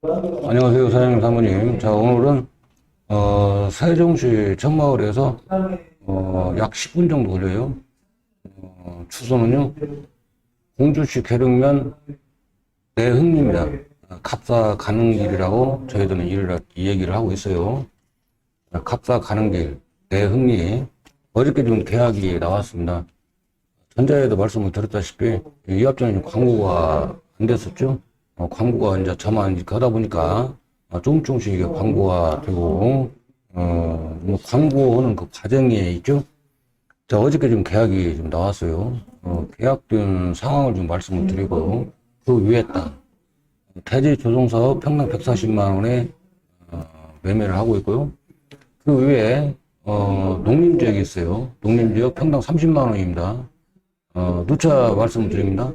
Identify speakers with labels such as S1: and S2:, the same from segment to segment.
S1: 안녕하세요, 사장님, 사모님. 자, 오늘은, 어, 세종시 천마을에서, 어, 약 10분 정도 걸려요. 어, 주소는요, 공주시 계릉면 내흥리입니다. 어, 갑사 가는 길이라고 저희들은 일을, 이 얘기를 하고 있어요. 어, 갑사 가는 길, 내흥리. 어저께 좀 계약이 나왔습니다. 전자에도 말씀을 드렸다시피, 이 앞전에 광고가 안 됐었죠? 어, 광고가 이제 저만 이렇게 하다 보니까 어, 조금 조금씩 이게 광고가 되고, 어, 뭐 광고하는 그 과정에 있죠? 자, 어저께 좀 계약이 좀 나왔어요. 어, 계약된 상황을 좀 말씀을 드리고, 그 위에 땅, 대지 조성사업 평당 140만 원에 어, 매매를 하고 있고요. 그 위에 어, 농림지역이 있어요. 농림지역 평당 30만 원입니다. 어, 누차 말씀을 드립니다.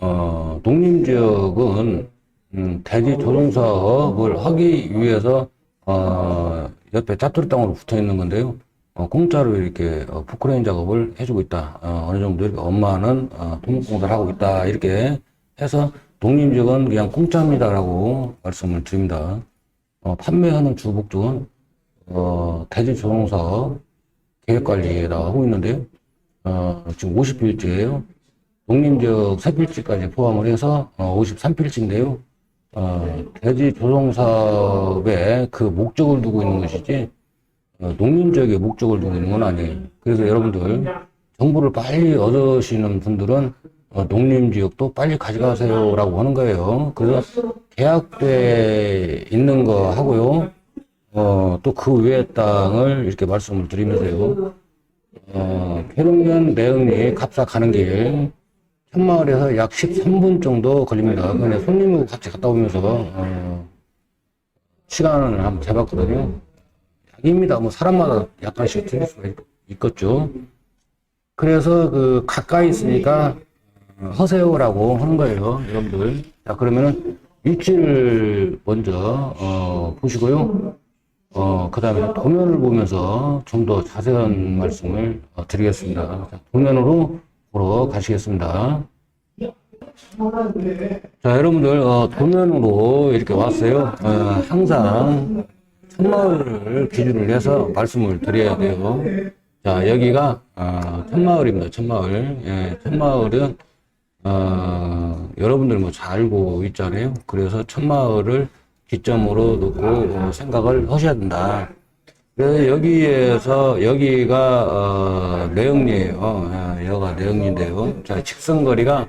S1: 어, 농림지역은 음, 대지 조성사업을 하기 위해서 어, 옆에 짜투리 땅으로 붙어 있는 건데요. 어, 공짜로 이렇게 어, 포크레인 작업을 해주고 있다. 어, 느 정도 이렇게 엄마는 어, 토목공사를 하고 있다. 이렇게 해서 농림지역은 그냥 공짜입니다라고 말씀을 드립니다. 어, 판매하는 주 목적은 어, 대지 조성사업 계획관리에다가 하고 있는데요. 어, 지금 50필지예요. 농림지역 세필지까지 포함을 해서 어, 53필지인데요. 어, 대지 조성 사업에 그 목적을 두고 있는 것이지 어, 농림지역에 목적을 두고 있는 건 아니에요. 그래서 여러분들 정보를 빨리 얻으시는 분들은 어, 농림지역도 빨리 가져가세요라고 하는 거예요. 그래서 계약돼 있는 거 하고요. 어, 또 그 외의 땅을 이렇게 말씀을 드리면서요. 어, 계룡면 내흥리 갑사 가는 길 현마을에서 약 13분 정도 걸립니다. 그냥 손님하고 같이 갔다 오면서 어, 시간을 한번 재봤거든요. 약입니다. 뭐 사람마다 약간씩 틀릴 수가 있, 있겠죠. 그래서 그 가까이 있으니까 어, 하세요라고 하는 거예요, 여러분들. 자 그러면은 위치를 먼저 어, 보시고요. 어, 그 다음에 도면을 보면서 좀 더 자세한 말씀을 어, 드리겠습니다. 자, 도면으로 보러 가시겠습니다. 자, 여러분들, 어, 도면으로 이렇게 왔어요. 어, 항상 천마을을 기준으로 해서 말씀을 드려야 돼요. 자, 여기가, 어, 천마을입니다. 천마을. 예, 천마을은, 어, 여러분들 뭐 잘 알고 있잖아요. 그래서 천마을을 기점으로 놓고 어, 생각을 하셔야 된다. 그래서 여기에서 여기가 어, 내역리예요. 어, 여가 내역리인데요. 자 직선거리가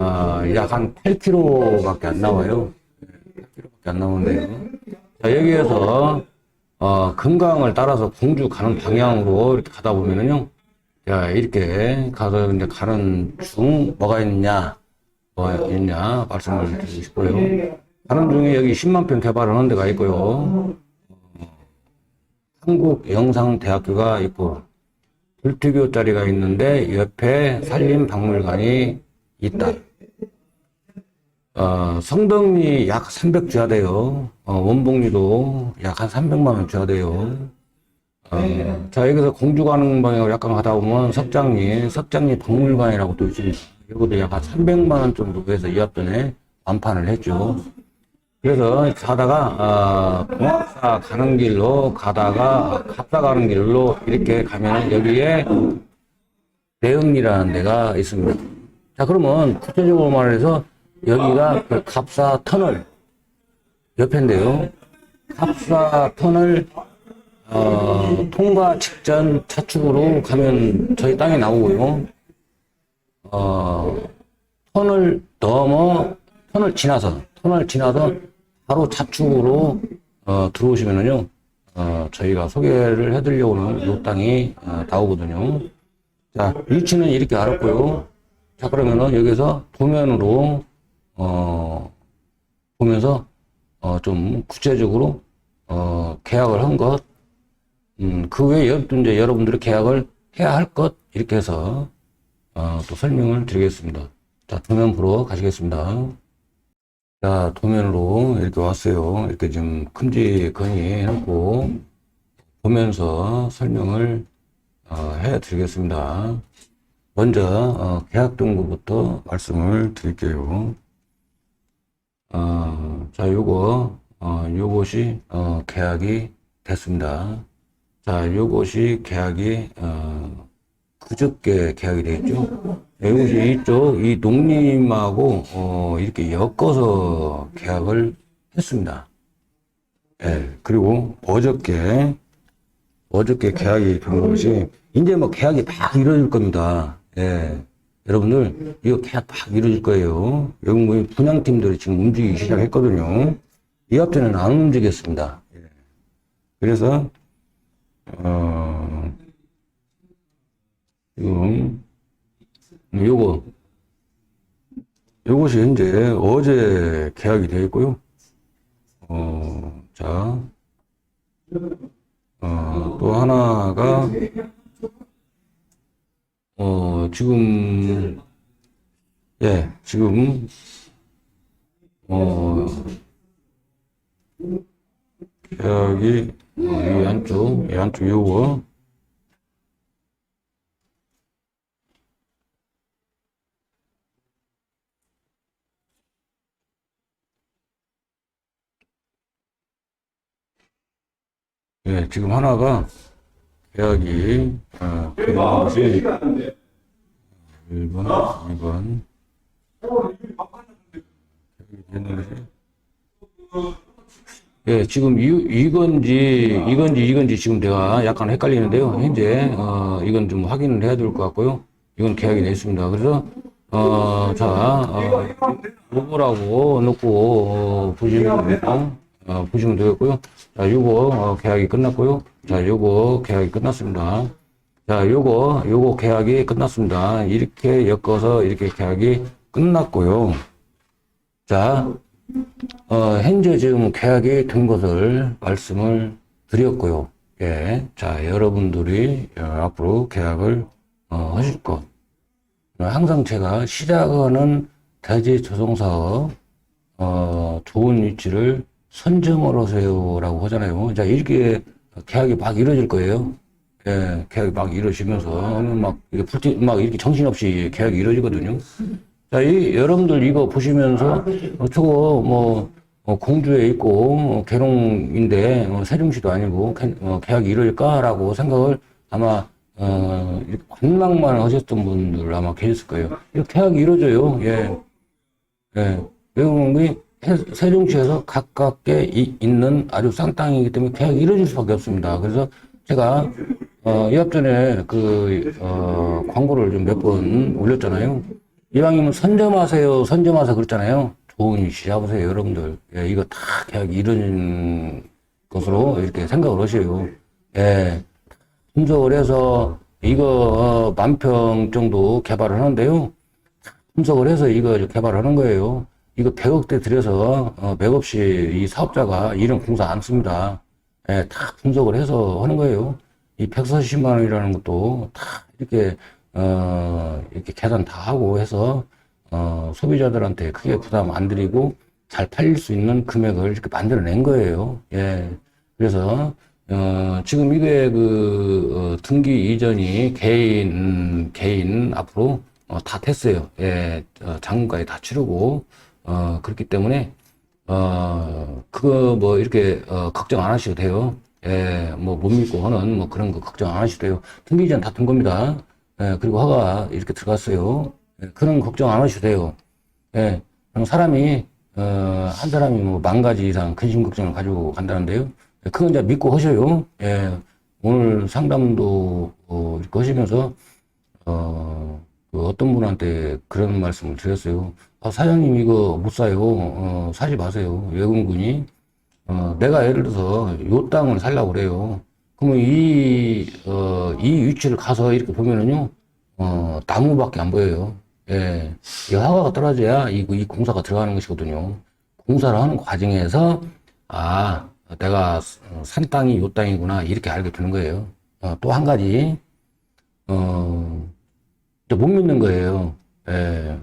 S1: 어, 약한 8km밖에 안 나와요. 8km밖에 안 나오는데요. 자 여기에서 어, 금강을 따라서 공주 가는 방향으로 이렇게 가다 보면은요. 자 이렇게 가서 이제 가는 중 뭐가 있냐, 뭐 있냐 말씀을 드리고 싶고요. 가는 중에 여기 10만 평 개발하는 데가 있고요. 어, 한국영상대학교가 있고 불투교 자리가 있는데 옆에 산림박물관이 있다. 어, 성덕리 약 300 줘야 돼요. 어, 원봉리도 약 한 300만 원 줘야 돼요. 어, 자, 여기서 공주 가는 방향으로 약간 가다 보면 석장리, 석장리 박물관이라고 또 있습니다. 이것도 약 한 300만 원 정도 해서 이 앞전에 완판을 했죠. 그래서 가다가 어, 동학사 가는 길로 가다가 갑사 가는 길로 이렇게 가면 여기에 대흥리라는 데가 있습니다. 자 그러면 구체적으로 말해서 여기가 그 갑사 터널 옆인데요. 갑사 터널 어, 통과 직전 차축으로 가면 저희 땅이 나오고요. 어, 터널 넘어 터널 지나서 터널 지나서 바로 좌측으로 어, 들어오시면은요 어, 저희가 소개를 해드리려고는 요 땅이 어, 나오거든요 자 위치는 이렇게 알았고요 자 그러면은 여기서 도면으로 어, 보면서 어, 좀 구체적으로 어, 계약을 한 것, 음, 그 외에 또 이제 여러분들이 계약을 해야 할 것, 이렇게 해서, 어, 또 설명을 드리겠습니다. 자, 도면 보러 가시겠습니다. 자, 도면으로 이렇게 왔어요. 이렇게 좀 큼직하니 해놓고 보면서 설명을 어, 해 드리겠습니다. 먼저 어, 계약 등급부터 말씀을 드릴게요. 어, 자, 요거, 어, 요것이, 어, 계약이 됐습니다. 자, 요것이 계약이, 어, 그저께 계약이 됐죠. 요것이 이쪽, 이 농림하고, 어, 이렇게 엮어서 계약을 했습니다. 예, 그리고 어저께, 어저께 계약이 된 것이, 이제 뭐 계약이 막 이루어질 겁니다. 예. 여러분들, 이거 계약 막 이루어질 거예요. 여기 뭐 분양팀들이 지금 움직이기 시작했거든요. 이 앞전에는 안 움직였습니다. 예. 그래서, 어, 지금, 요거, 요것이 현재 어제 계약이 되어 있고요. 어, 자, 어, 또 하나가, 어, 지금, 예, 지금, 어, 계약이, 어, 이 안쪽, 이 안쪽 요거, 예, 지금 하나가 계약이, 어, 되는 것이 1번, 2번, 되는 것이 예, 지금 이, 이건지, 이건지, 이건지 지금 내가 약간 헷갈리는데요. 현재, 어, 이건 좀 확인을 해야 될 것 같고요. 이건 계약이 됐습니다. 그래서, 어, 자, 어, 요거라고 넣고, 어, 보시면 되고, 어, 보시면 되겠고요. 자, 요거, 어, 계약이 끝났고요. 자, 요거 계약이 끝났습니다. 자, 요거, 요거 계약이 끝났습니다. 이렇게 엮어서 이렇게 계약이 끝났고요. 자, 어, 현재 지금 계약이 된 것을 말씀을 드렸고요. 예. 자, 여러분들이 어, 앞으로 계약을 어, 하실 것. 어, 항상 제가 시작하는 대지 조성 사업, 어, 좋은 위치를 선점을 하세요라고 하잖아요. 자, 이렇게 계약이 막 이루어질 거예요. 예, 계약이 막 이루어지면서 막 이렇게 풀티, 막 이렇게 정신없이 계약이 이루어지거든요. 자, 이, 여러분들 이거 보시면서, 어, 저거, 뭐, 어, 공주에 있고, 어, 계룡인데, 어, 세종시도 아니고, 개- 어, 계약이 이루어질까라고 생각을 아마, 어, 관망만 하셨던 분들 아마 계셨을 거예요. 이 계약이 이루어져요. 예. 예. 외국이 세종시에서 가깝게 이- 있는 아주 싼 땅이기 때문에 계약이 이루어질 수밖에 없습니다. 그래서 제가, 어, 이 앞전에 그, 어, 광고를 좀 몇 번 올렸잖아요. 이왕이면 선점하세요, 선점하세요 그랬잖아요. 좋은 위치 잡으세요, 여러분들. 예, 이거 다 계약이 이루어진 것으로 이렇게 생각을 하세요. 예, 분석을 해서 이거 어, 만평 정도 개발을 하는데요. 분석을 해서 이거 개발을 하는 거예요. 이거 100억대 들여서 어, 맥없이 이 사업자가 이런 공사 안 씁니다. 예, 다 분석을 해서 하는 거예요. 이 140만 원이라는 것도 다 이렇게 어, 이렇게 계산 다 하고 해서 어, 소비자들한테 크게 부담 안 드리고 잘 팔릴 수 있는 금액을 이렇게 만들어낸 거예요. 예. 그래서 어, 지금 이게 그 어, 등기 이전이 개인 개인 앞으로 어, 다 됐어요. 예, 어, 장문까지 다 치르고 어, 그렇기 때문에 어, 그거 뭐 이렇게 어, 걱정 안 하셔도 돼요. 예, 뭐 못 믿고 하는 뭐 그런 거 걱정 안 하셔도 돼요. 등기 이전 다된 겁니다. 예, 그리고 허가 이렇게 들어갔어요. 예, 그런 걱정 안 하셔도 돼요. 예, 사람이 어, 한 사람이 뭐 만 가지 이상 근심 걱정을 가지고 간다는데요. 예, 그건 이제 믿고 하셔요. 예, 오늘 상담도 어, 이렇게 하시면서 어, 그 어떤 분한테 그런 말씀을 드렸어요. 아, 사장님 이거 못 사요. 어, 사지 마세요. 외국인군이 어, 내가 예를 들어서 요 땅을 살려고 그래요. 그러면 이, 어, 이 위치를 가서 이렇게 보면은요, 어, 나무밖에 안 보여요. 예. 이 허가가 떨어져야 이, 이 공사가 들어가는 것이거든요. 공사를 하는 과정에서, 아, 내가 산 땅이 요 땅이구나, 이렇게 알게 되는 거예요. 어, 또 한 가지, 어, 못 믿는 거예요. 예.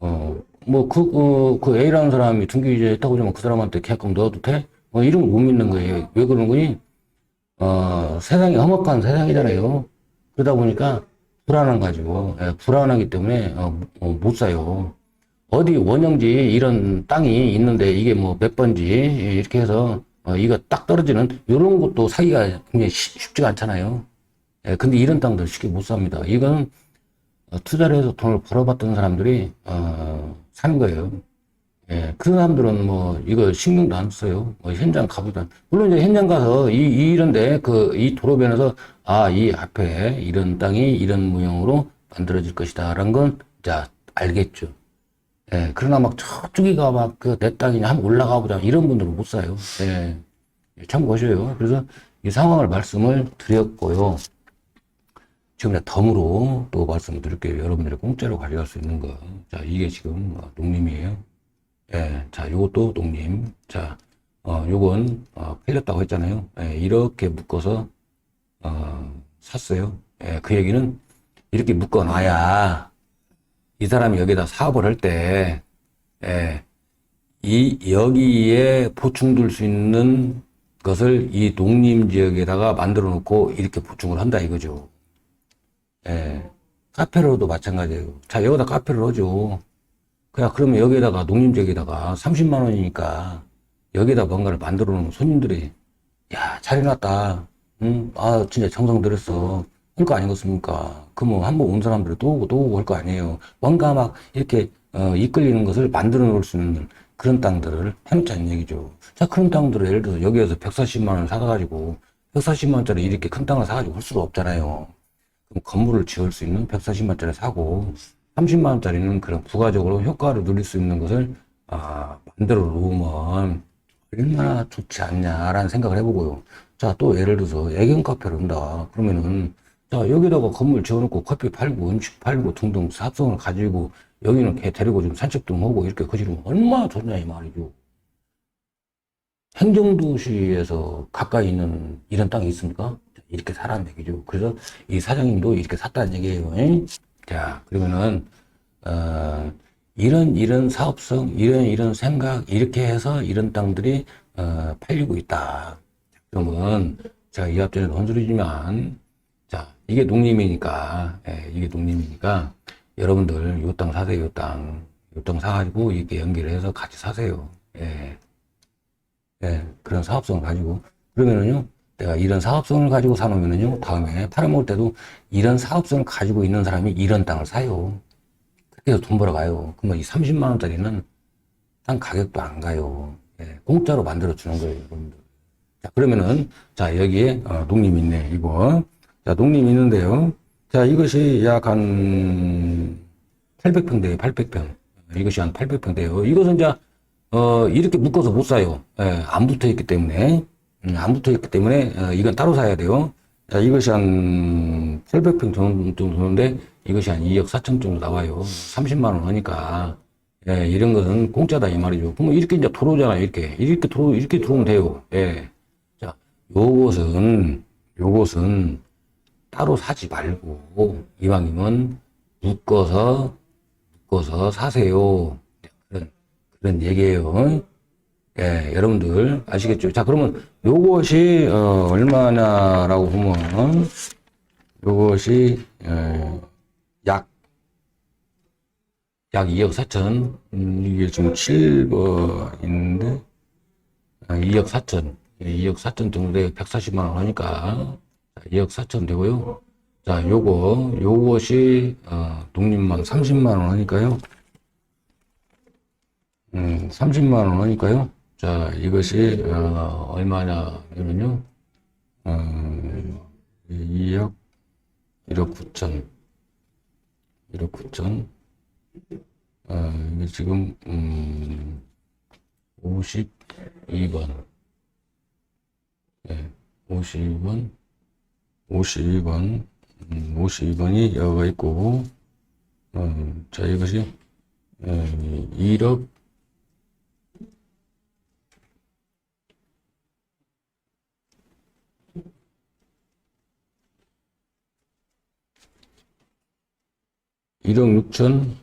S1: 어, 뭐, 그, 어, 그 A라는 사람이 등기이제 했다고 하면 그 사람한테 계약금 넣어도 돼? 뭐, 이런 걸못 믿는 거예요. 왜 그런 거니? 어, 세상이 험악한 세상이잖아요. 그러다 보니까 불안한 가지고, 예, 불안하기 때문에, 어, 어, 못 사요. 어디 원형지 이런 땅이 있는데 이게 뭐 몇 번지 이렇게 해서 어, 이거 딱 떨어지는 이런 것도 사기가 굉장히 쉽- 쉽지가 않잖아요. 예, 근데 이런 땅들 쉽게 못 삽니다. 이건 어, 투자를 해서 돈을 벌어봤던 사람들이 어, 사는 거예요. 예, 그 사람들은 뭐 이거 신경도 안 써요. 뭐 현장 가보다 물론 이제 현장 가서 이, 이 이런데 그 이 도로변에서 아 이 앞에 이런 땅이 이런 모형으로 만들어질 것이다라는 건 자 알겠죠. 예, 그러나 막 저쪽이가 막 그 내 땅이냐 한번 올라가 보자 이런 분들은 못 사요. 예, 예, 참고하셔요. 그래서 이 상황을 말씀을 드렸고요. 지금 내가 덤으로 또 말씀드릴게요. 여러분들이 공짜로 가져갈 수 있는 거. 자, 이게 지금 어, 농림이에요. 예, 자, 요것도 농림. 자, 어, 요건, 어, 팔렸다고 했잖아요. 예, 이렇게 묶어서, 어, 샀어요. 예, 그 얘기는 이렇게 묶어 놔야 이 사람이 여기다 사업을 할 때, 예, 이, 여기에 보충될 수 있는 것을 이 농림 지역에다가 만들어 놓고 이렇게 보충을 한다 이거죠. 예. 카페로도 마찬가지예요. 자, 여기다 카페를 하죠. 그냥 그러면 여기다가 농림지역에다가 30만 원이니까 여기다 뭔가를 만들어 놓으면 손님들이 야, 잘 해놨다. 응? 아, 진짜 정성 들였어. 그럴 거 아니겠습니까? 그러면 한번 온 사람들이 또 오고 또 오고 할 거 아니에요. 뭔가 막 이렇게 어, 이끌리는 것을 만들어 놓을 수 있는 그런 땅들을 해놓자는 얘기죠. 자, 그런 땅들을 예를 들어서 여기에서 140만 원 사가지고 140만 원짜리 이렇게 큰 땅을 사가지고 할 수가 없잖아요. 건물을 지을 수 있는 140만짜리 사고 30만원짜리는 그런 부가적으로 효과를 누릴 수 있는 것을 아, 만들어 놓으면 얼마나 좋지 않냐라는 생각을 해보고요. 자, 또 예를 들어서 애견 카페를 한다. 그러면은 자, 여기다가 건물 지어놓고 커피 팔고 음식 팔고 등등 사업성을 가지고 여기는 개 데리고 좀 산책도 하고 이렇게 거지르면 얼마나 좋냐 이 말이죠. 행정도시에서 가까이 있는 이런 땅이 있습니까? 이렇게 사라는 얘기죠. 그래서 이 사장님도 이렇게 샀다는 얘기예요. 잉? 자, 그러면은, 어, 이런, 이런 사업성, 이런, 이런 생각, 이렇게 해서 이런 땅들이, 어, 팔리고 있다. 그러면, 제가 이 앞전에 혼소리지만, 자, 이게 농림이니까, 예, 이게 농림이니까, 여러분들, 요 땅 사세요, 요 땅. 요 땅 사가지고, 이렇게 연결을 해서 같이 사세요. 예. 예, 그런 사업성을 가지고. 그러면은요, 내가 이런 사업성을 가지고 사놓으면은요, 다음에 팔아먹을 때도 이런 사업성을 가지고 있는 사람이 이런 땅을 사요. 해서 돈 벌어가요. 그러면 이 30만원짜리는 땅 가격도 안 가요. 예, 공짜로 만들어주는 거예요, 여러분들. 자, 그러면은, 자, 여기에, 어, 농림 있네, 이거. 자, 농림 있는데요. 자, 이것이 약 한 800평 돼요, 800평. 이것이 한 800평 돼요. 이것은 이제, 어, 이렇게 묶어서 못 사요. 예, 안 붙어 있기 때문에. 음, 안 붙어 있기 때문에, 어, 이건 따로 사야 돼요. 자, 이것이 한 800평 정도 되는데, 이것이 한 2억 4천 정도 나와요. 30만 원 하니까. 예, 이런 것은 공짜다, 이 말이죠. 그러면 이렇게 이제 들어오잖아요, 이렇게. 이렇게 들어, 이렇게 들어오면 돼요. 예. 자, 요것은, 요것은 따로 사지 말고, 이왕이면 묶어서, 묶어서 사세요. 그런, 그런 얘기예요. 예, 여러분들 아시겠죠? 자, 그러면 요것이 어, 얼마냐라고 보면 요것이 어, 약, 약 2억 4천, 음, 이게 지금 7번인데, 2억 4천, 2억 4천 정도 돼 140만 원 하니까, 2억 4천 되고요. 자, 요거, 요것이, 어, 독립만 30만 원 하니까요. 음, 30만 원 하니까요. 자, 이것이, 어, 얼마냐, 그러면요. 어, 2억, 1억 9천. 1억 9천. 어, 이게 지금, 음, 52번. 예, 52번. 52번. 음, 52번이 여기가 있고, 어, 자, 이것이, 어, 1억, 일억 6천,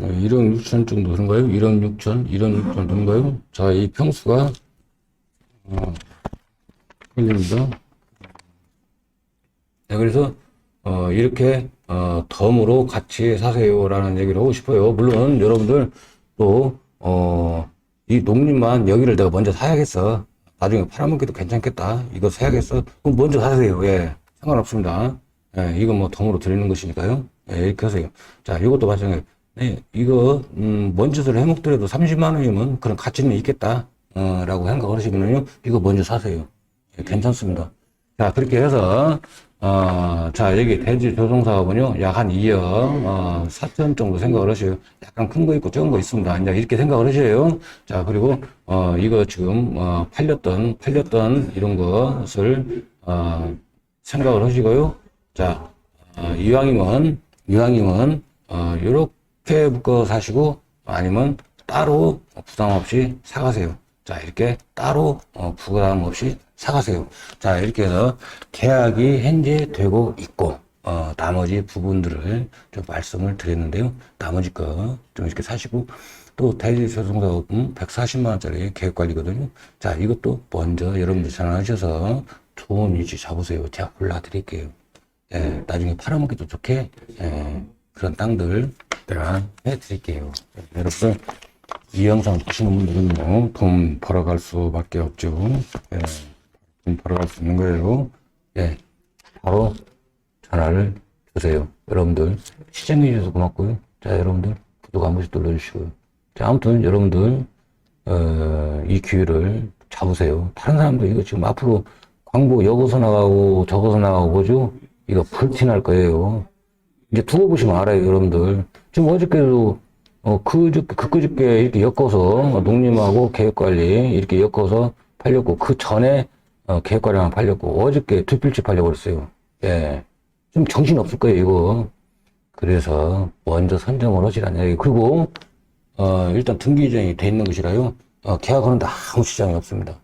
S1: 어, 1억 6천 정도 되는가요? 1억 6천, 1억 6천 되는가요? 자, 이 평수가, 어, 걸립니다. 네, 그래서, 어, 이렇게, 어, 덤으로 같이 사세요라는 얘기를 하고 싶어요. 물론, 여러분들 또, 어, 이 농림만 여기를 내가 먼저 사야겠어. 나중에 팔아먹기도 괜찮겠다. 이거 사야겠어. 그럼 먼저 사세요. 예. 상관없습니다. 예, 이거 뭐 덤으로 드리는 것이니까요. 예, 이렇게 하세요. 자, 이것도 마찬가지. 네, 이거, 음, 먼 짓을 해먹더라도 30만 원이면 그런 가치는 있겠다. 어, 라고 생각을 하시면요. 이거 먼저 사세요. 예, 괜찮습니다. 자, 그렇게 해서, 어, 자, 여기 대지 조성 사업은요, 약 한 2억, 어, 4천 정도 생각을 하셔요. 약간 큰 거 있고 적은 거 있습니다. 이제 이렇게 생각을 하셔요. 자, 그리고, 어, 이거 지금, 어, 팔렸던, 팔렸던 이런 것을, 어, 생각을 하시고요. 자, 어, 이왕이면, 이왕이면, 어, 요렇게 묶어 사시고, 아니면 따로 부담 없이 사가세요. 자, 이렇게 따로 어, 부담 없이 사가세요. 자, 이렇게 해서 계약이 현재 되고 있고, 어, 나머지 부분들을 좀 말씀을 드렸는데요. 나머지 거 좀 이렇게 사시고, 또 대지 소송사업은 140만원짜리 계획관리거든요. 자, 이것도 먼저 여러분들 전화하셔서 좋은 위치 잡으세요. 제가 골라드릴게요. 예, 나중에 팔아먹기도 좋게, 예, 그런 땅들 내가 해드릴게요. 여러분들, 이 영상 보시는 분들은요, 돈 벌어갈 수밖에 없죠. 예, 돈 벌어갈 수 있는 거예요. 예, 바로 전화를 주세요. 여러분들, 시청해 주셔서 고맙고요. 자, 여러분들, 구독 한 번씩 눌러주시고요. 자, 아무튼 여러분들, 어, 이 기회를 잡으세요. 다른 사람도 이거 지금 앞으로 광고 여기서 나가고 저기서 나가고 그죠? 이거 불티날 거예요. 이제 두고 보시면 알아요, 여러분들. 지금 어저께도, 어, 그저께, 그저께 이렇게 엮어서, 농림하고 계획관리 이렇게 엮어서 팔렸고, 그 전에, 어, 계획관리만 팔렸고, 어저께 두 필지 팔려버렸어요. 예. 좀 정신 없을 거예요, 이거. 그래서, 먼저 선정을 하시라는 얘기. 그리고, 어, 일단 등기이전이 돼 있는 것이라요, 어, 계약하는데 아무 지장이 없습니다.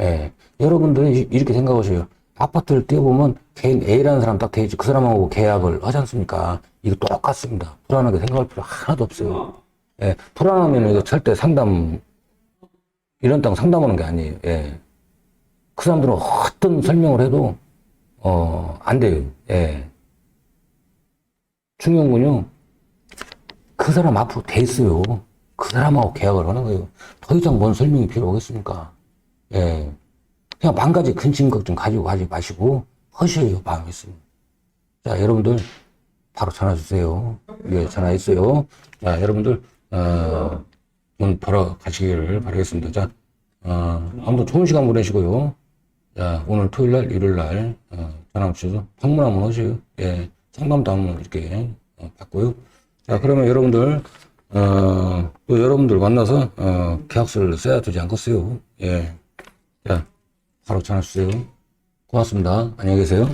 S1: 예. 여러분들이 이- 이렇게 생각하세요. 아파트를 띄워보면 개인 A라는 사람 딱 되지. 그 사람하고 계약을 하지 않습니까? 이거 똑같습니다. 불안하게 생각할 필요 하나도 없어요. 예. 불안하면 이거 절대 상담, 이런 땅 상담하는 게 아니에요. 예. 그 사람들은 어떤 설명을 해도, 어, 안 돼요. 예. 중요한 건요. 그 사람 앞으로 돼 있어요. 그 사람하고 계약을 하는 거예요. 더 이상 뭔 설명이 필요 없겠습니까? 예. 그냥 만 가지 근심 걱정 가지고 가지 마시고 허셔요 마음에 있으면. 자 여러분들 바로 전화 주세요. 예 전화 있어요. 자 여러분들 어, 문 벌어 가시기를 바라겠습니다. 자 어, 아무튼 좋은 시간 보내시고요. 자 오늘 토요일 날 일요일 날 어, 전화 주셔서 방문 한번 하세요. 예 상담도 한번 이렇게 어, 받고요. 자 그러면 여러분들 어, 또 여러분들 만나서 어, 계약서를 써야 되지 않겠어요? 예. 자, 바로 전화 주세요. 고맙습니다. 안녕히 계세요.